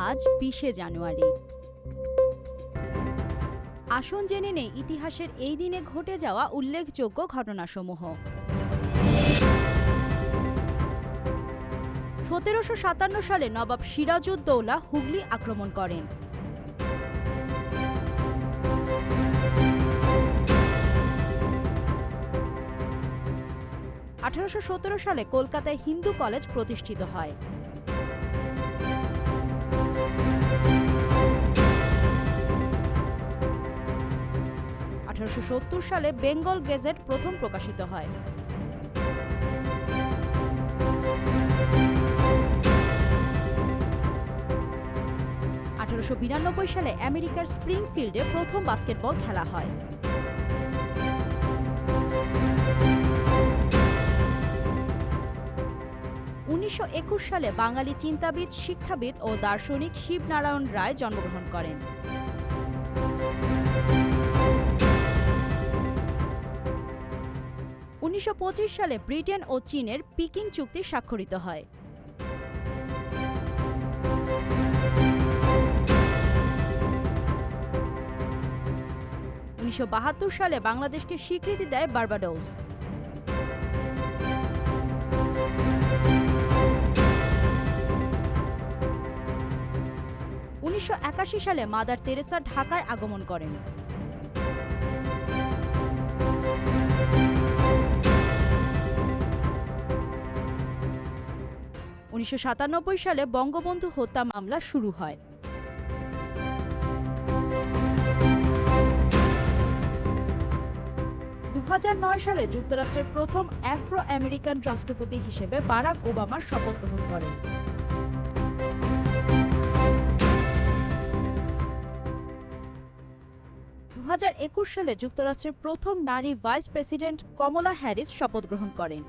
আজ বিশে জানুয়ারি। আসন জেনে নেই ইতিহাসের এই দিনে ঘটে যাওয়া উল্লেখযোগ্য ঘটনাসমূহ। সতেরোশো সাতান্ন সালে নবাব সিরাজউদ্দৌলা হুগলি আক্রমণ করেন। আঠারোশো সতেরো সালে কলকাতায় হিন্দু কলেজ প্রতিষ্ঠিত হয়। আঠারোশো সত্তর সালে বেঙ্গল গেজেট প্রথম প্রকাশিত হয়। আঠারোশো বিরানব্বই সালে আমেরিকার স্প্রিংফিল্ডে প্রথম বাস্কেটবল খেলা হয়। উনিশশো একুশ সালে বাঙালি চিন্তাবিদ, শিক্ষাবিদ ও দার্শনিক শিবনারায়ণ রায় জন্মগ্রহণ করেন। উনিশশো পঁচিশ সালে ব্রিটেন ও চীনের পিকিং চুক্তি স্বাক্ষরিত হয়। উনিশশো বাহাত্তর সালে বাংলাদেশকে স্বীকৃতি দেয় বার্বাডোস। উনিশশো একাশি সালে মাদার তেরেসা ঢাকায় আগমন করেন। উনিশশো সাতানব্বই সালে বঙ্গবন্ধু হত্যা মামলা শুরু হয়। দু সালে যুক্তরাষ্ট্রের প্রথম অ্যাফ্রো আমেরিকান রাষ্ট্রপতি হিসেবে বারাক ওবামা শপথ গ্রহণ করেন। দু হাজার একুশ সালে যুক্তরাষ্ট্রের প্রথম নারী ভাইস প্রেসিডেন্ট কমলা হ্যারিস শপথ গ্রহণ করেন।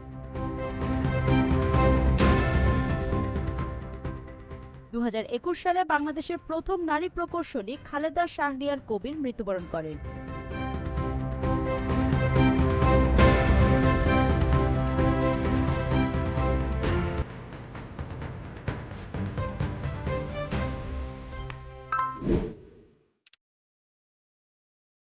দু হাজার একুশ সালে বাংলাদেশের প্রথম নারী প্রকৌশলী খালেদা শাহরিয়ার কবির মৃত্যুবরণ করেন you.